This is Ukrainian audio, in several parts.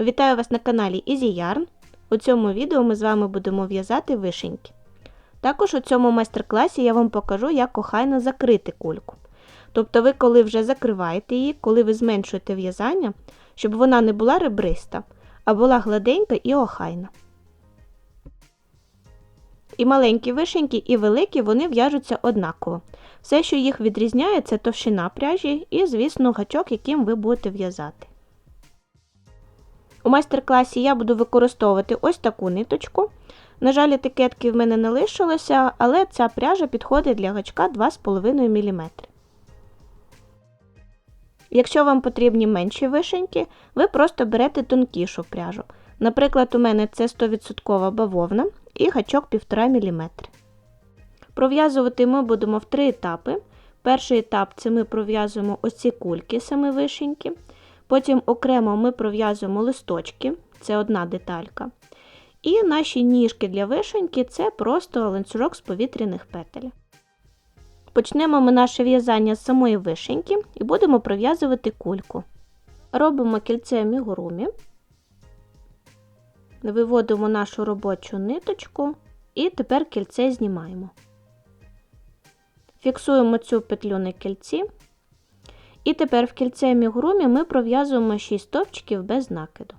Вітаю вас на каналі Easy Yarn. У цьому відео ми з вами будемо в'язати вишеньки. Також у цьому майстер-класі я вам покажу, як охайно закрити кульку. Тобто ви, коли вже закриваєте її, коли ви зменшуєте в'язання, щоб вона не була ребриста, а була гладенька і охайна. І маленькі вишеньки, і великі вони в'яжуться однаково. Все, що їх відрізняє, це товщина пряжі і, звісно, гачок, яким ви будете в'язати. У майстер-класі я буду використовувати ось таку ниточку. На жаль, етикетки в мене не лишилося, але ця пряжа підходить для гачка 2,5 мм. Якщо вам потрібні менші вишеньки, ви просто берете тонкішу пряжу. Наприклад, у мене це 100% бавовна і гачок 1,5 мм. Пров'язувати ми будемо в три етапи. Перший етап це ми пров'язуємо ось ці кульки, саме вишеньки. Потім окремо ми пров'язуємо листочки, це одна деталька. І наші ніжки для вишеньки це просто ланцюжок з повітряних петель. Почнемо ми наше в'язання з самої вишеньки і будемо пров'язувати кульку. Робимо кільце мігурумі, виводимо нашу робочу ниточку і тепер кільце знімаємо. Фіксуємо цю петлю на кільці. І тепер в кільце мігурумі ми пров'язуємо 6 стовпчиків без накиду.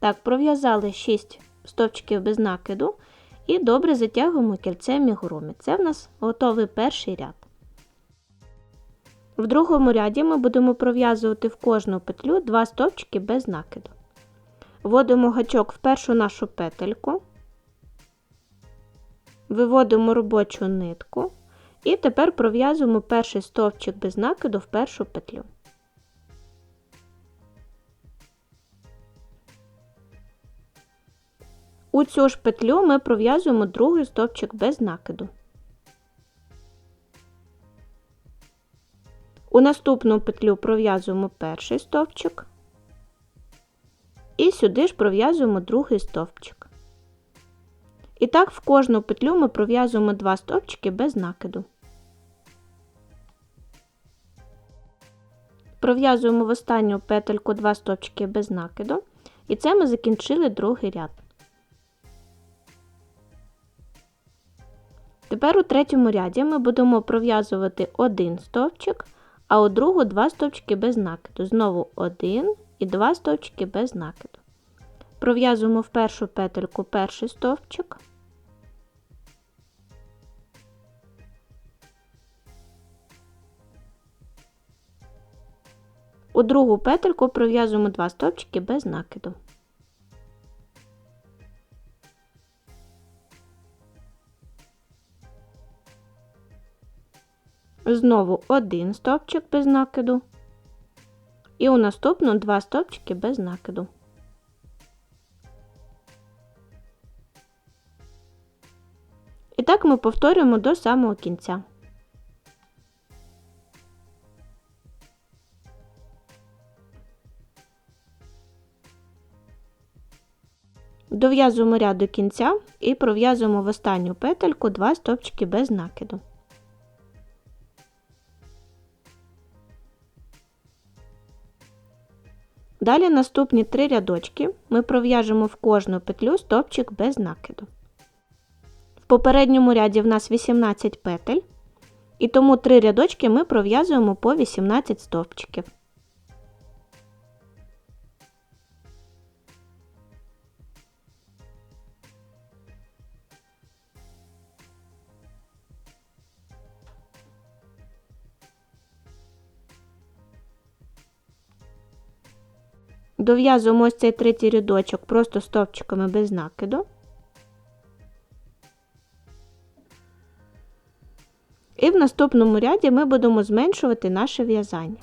Так, пров'язали 6 стовпчиків без накиду і добре затягуємо кільце мігурумі. Це в нас готовий перший ряд. В другому ряді ми будемо пров'язувати в кожну петлю 2 стовпчики без накиду. Вводимо гачок в першу нашу петельку, виводимо робочу нитку і тепер пров'язуємо перший стовпчик без накиду в першу петлю. У цю ж петлю ми пров'язуємо другий стовпчик без накиду. У наступну петлю пров'язуємо перший стовпчик і сюди ж пров'язуємо другий стовпчик. І так в кожну петлю ми пров'язуємо два стовпчики без накиду. Пров'язуємо в останню петельку два стовпчики без накиду, і це ми закінчили другий ряд. Тепер у третьому ряді ми будемо пров'язувати один стовпчик, а у другу два стовпчики без накиду. Знову один і два стовпчики без накиду. Пров'язуємо в першу петельку перший стовпчик. У другу петельку пров'язуємо два стовпчики без накиду. Знову один стовпчик без накиду. І у наступну два стовпчики без накиду. І так ми повторюємо до самого кінця. Дов'язуємо ряд до кінця і пров'язуємо в останню петельку два стовпчики без накиду. Далі наступні три рядочки ми пров'яжемо в кожну петлю стовпчик без накиду. В попередньому ряді в нас 18 петель, і тому три рядочки ми пров'язуємо по 18 стовпчиків. Дов'язуємо ось цей третій рядочок просто стовпчиками без накиду. І в наступному ряді ми будемо зменшувати наше в'язання.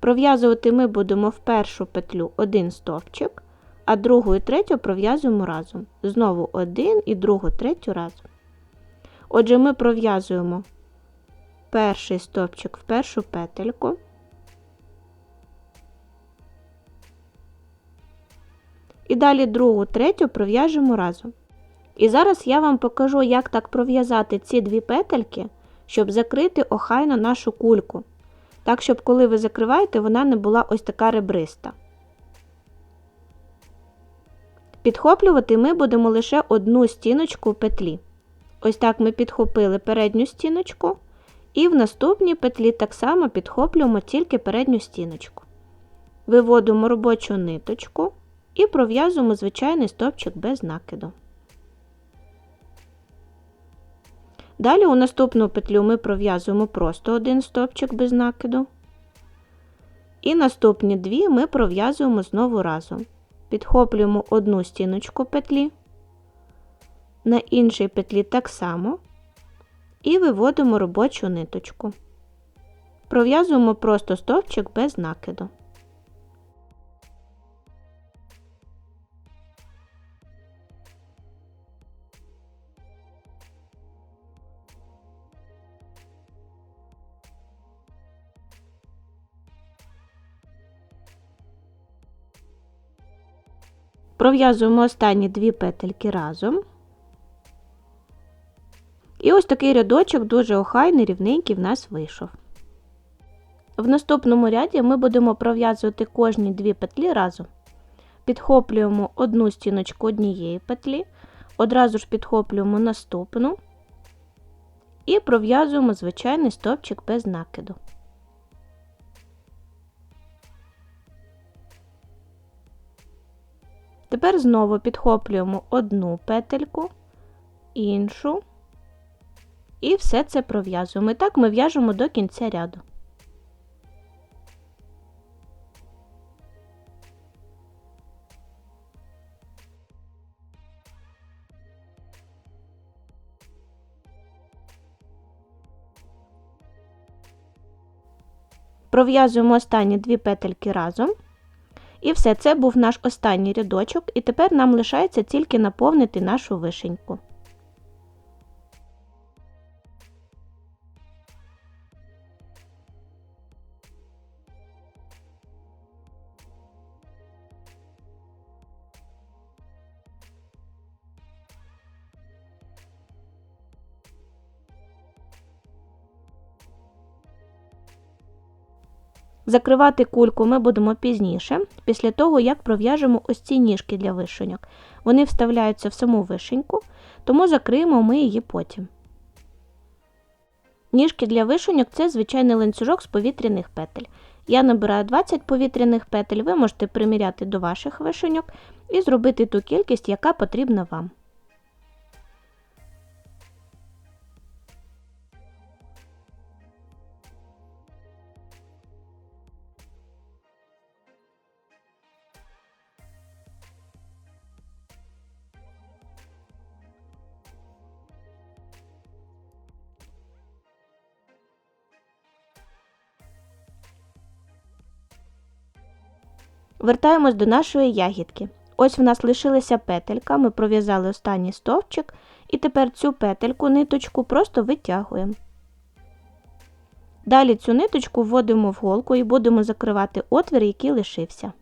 Пров'язувати ми будемо в першу петлю один стовпчик, а другу і третю пров'язуємо разом. Знову один і другу третю разом. Отже, ми пров'язуємо перший стовпчик в першу петельку. І далі другу, третю пров'яжемо разом. І зараз я вам покажу, як так пров'язати ці дві петельки, щоб закрити охайно нашу кульку. Так, щоб коли ви закриваєте, вона не була ось така ребриста. Підхоплювати ми будемо лише одну стіночку петлі. Ось так ми підхопили передню стіночку, і в наступній петлі так само підхоплюємо тільки передню стіночку. Виводимо робочу ниточку і пров'язуємо звичайний стовпчик без накиду. Далі у наступну петлю ми пров'язуємо просто один стовпчик без накиду. І наступні дві ми пров'язуємо знову разом. Підхоплюємо одну стіночку петлі, на іншій петлі так само і виводимо робочу ниточку. Пров'язуємо просто стовпчик без накиду. Пров'язуємо останні дві петельки разом. І ось такий рядочок дуже охайний, рівненький в нас вийшов. В наступному ряді ми будемо пров'язувати кожні дві петлі разом. Підхоплюємо одну стіночку однієї петлі, одразу ж підхоплюємо наступну і пров'язуємо звичайний стовпчик без накиду. Тепер знову підхоплюємо одну петельку, іншу, і все це пров'язуємо. І так ми в'яжемо до кінця ряду. Пров'язуємо останні дві петельки разом. І все, це був наш останній рядочок, і тепер нам лишається тільки наповнити нашу вишеньку. Закривати кульку ми будемо пізніше, після того, як пров'яжемо ось ці ніжки для вишеньок. Вони вставляються в саму вишеньку, тому закриємо ми її потім. Ніжки для вишеньок це звичайний ланцюжок з повітряних петель. Я набираю 20 повітряних петель, ви можете приміряти до ваших вишеньок і зробити ту кількість, яка потрібна вам. Вертаємось до нашої ягідки. Ось в нас лишилася петелька, ми пров'язали останній стовпчик, і тепер цю петельку, ниточку просто витягуємо. Далі цю ниточку вводимо в голку і будемо закривати отвір, який лишився.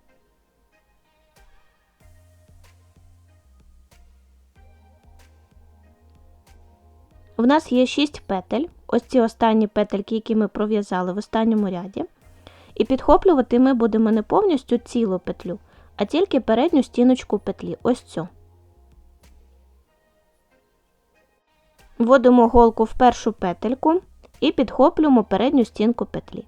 В нас є 6 петель, ось ці останні петельки, які ми пров'язали в останньому ряді. І підхоплювати ми будемо не повністю цілу петлю, а тільки передню стіночку петлі, ось цю. Вводимо голку в першу петельку і підхоплюємо передню стінку петлі.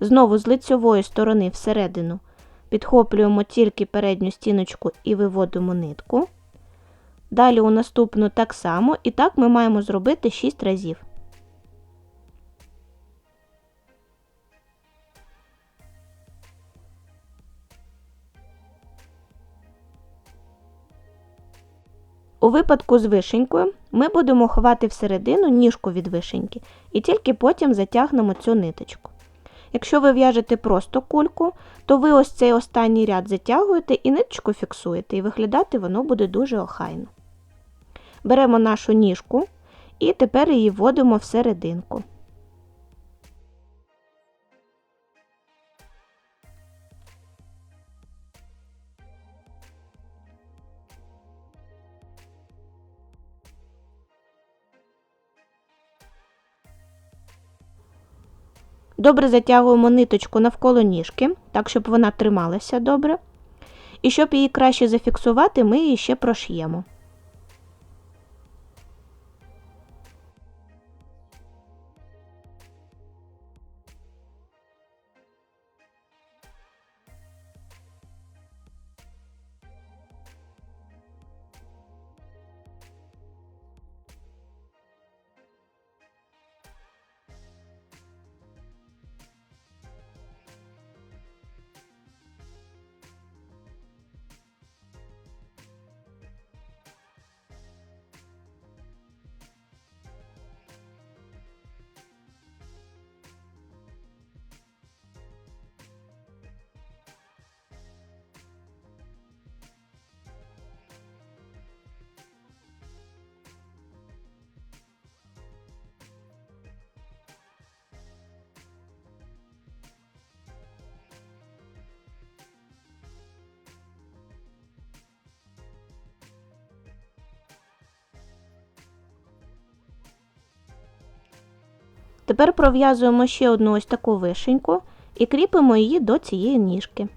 Знову з лицьової сторони всередину підхоплюємо тільки передню стіночку і виводимо нитку. Далі у наступну так само, і так ми маємо зробити 6 разів. У випадку з вишенькою ми будемо ховати всередину ніжку від вишеньки і тільки потім затягнемо цю ниточку. Якщо ви в'яжете просто кульку, то ви ось цей останній ряд затягуєте і ниточку фіксуєте, і виглядати воно буде дуже охайно. Беремо нашу ніжку і тепер її вводимо всерединку. Добре затягуємо ниточку навколо ніжки, так, щоб вона трималася добре. І щоб її краще зафіксувати, ми її ще прош'ємо. Тепер пров'язуємо ще одну ось таку вишеньку і кріпимо її до цієї ніжки.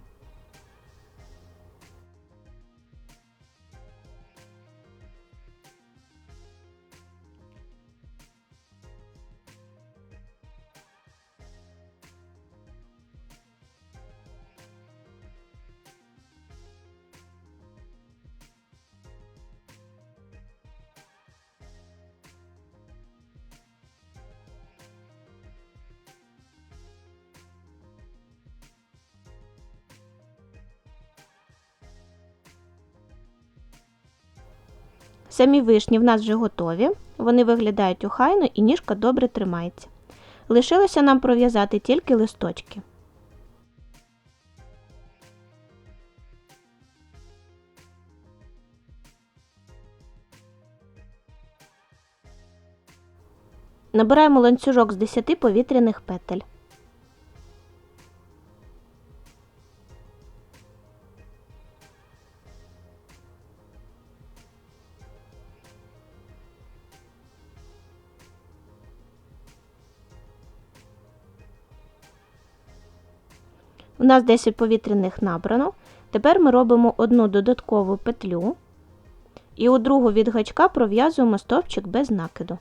Самі вишні в нас вже готові, вони виглядають охайно і ніжка добре тримається. Лишилося нам пров'язати тільки листочки. Набираємо ланцюжок з 10 повітряних петель. У нас 10 повітряних набрано. Тепер ми робимо одну додаткову петлю і у другу від гачка пров'язуємо стовпчик без накиду.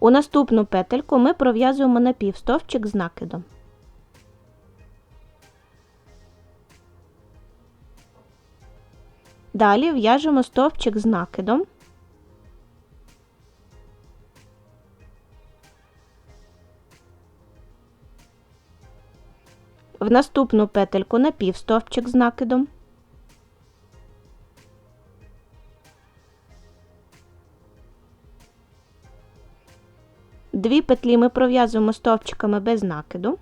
У наступну петельку ми пров'язуємо напівстовпчик з накидом. Далі в'яжемо стовпчик з накидом. В наступну петельку напівстовпчик з накидом. Дві петлі ми пров'язуємо стовпчиками без накиду.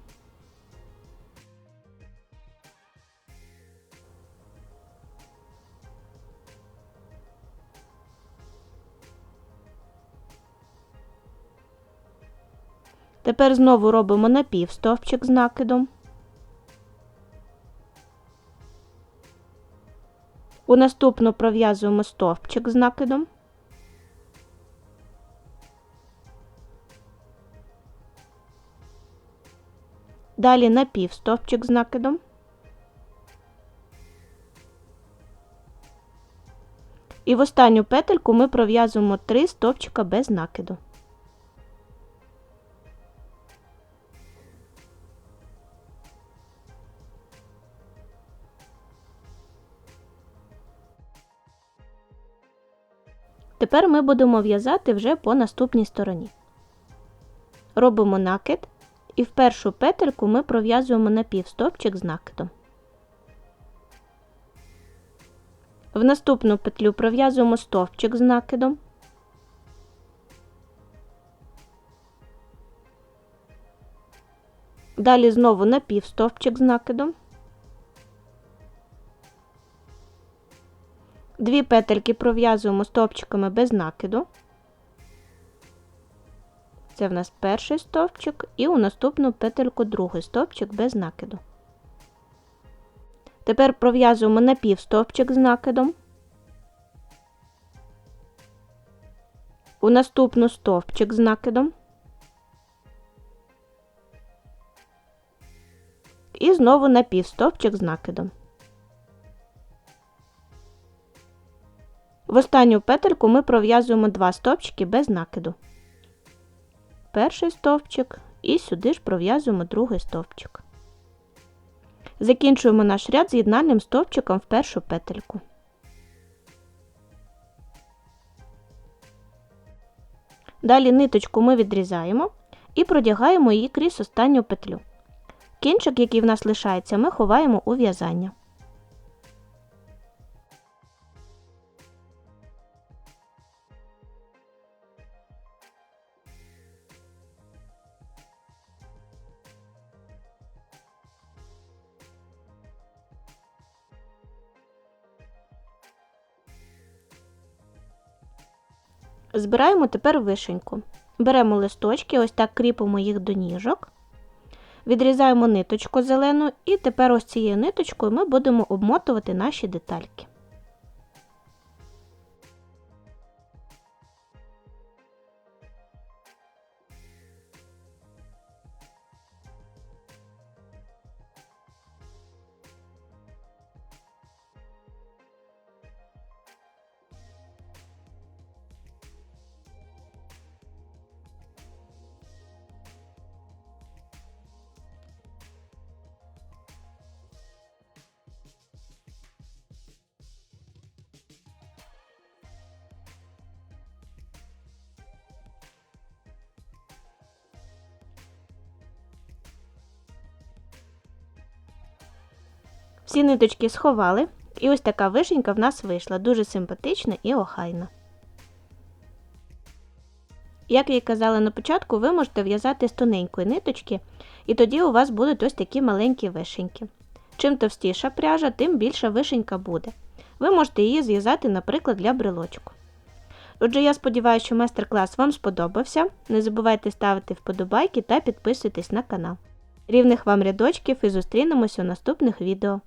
Тепер знову робимо напівстовпчик з накидом. У наступну пров'язуємо стовпчик з накидом. Далі напівстовпчик з накидом. І в останню петельку ми пров'язуємо 3 стовпчика без накиду. Тепер ми будемо в'язати вже по наступній стороні. Робимо накид і в першу петельку ми пров'язуємо напівстовпчик з накидом. В наступну петлю пров'язуємо стовпчик з накидом. Далі знову напівстовпчик з накидом. Дві петельки пров'язуємо стовпчиками без накиду. Це в нас перший стовпчик, і у наступну петельку другий стовпчик без накиду. Тепер пров'язуємо напівстовпчик з накидом. у наступну стовпчик з накидом. І знову на півстовпчик з накидом. В останню петельку ми пров'язуємо два стовпчики без накиду. Перший стовпчик і сюди ж пров'язуємо другий стовпчик. Закінчуємо наш ряд з'єднальним стовпчиком в першу петельку. Далі ниточку ми відрізаємо і продягаємо її крізь останню петлю. Кінчик, який в нас лишається, ми ховаємо у в'язання. Збираємо тепер вишеньку. Беремо листочки, ось так кріпимо їх до ніжок. Відрізаємо ниточку зелену, і тепер ось цією ниточкою ми будемо обмотувати наші детальки. Всі ниточки сховали, і ось така вишенька в нас вийшла, дуже симпатична і охайна. Як я казала на початку, ви можете в'язати з тоненької ниточки, і тоді у вас будуть ось такі маленькі вишеньки. Чим товстіша пряжа, тим більша вишенька буде. Ви можете її зв'язати, наприклад, для брелочку. Отже, я сподіваюся, що майстер-клас вам сподобався. Не забувайте ставити вподобайки та підписуйтесь на канал. Рівних вам рядочків і зустрінемось у наступних відео.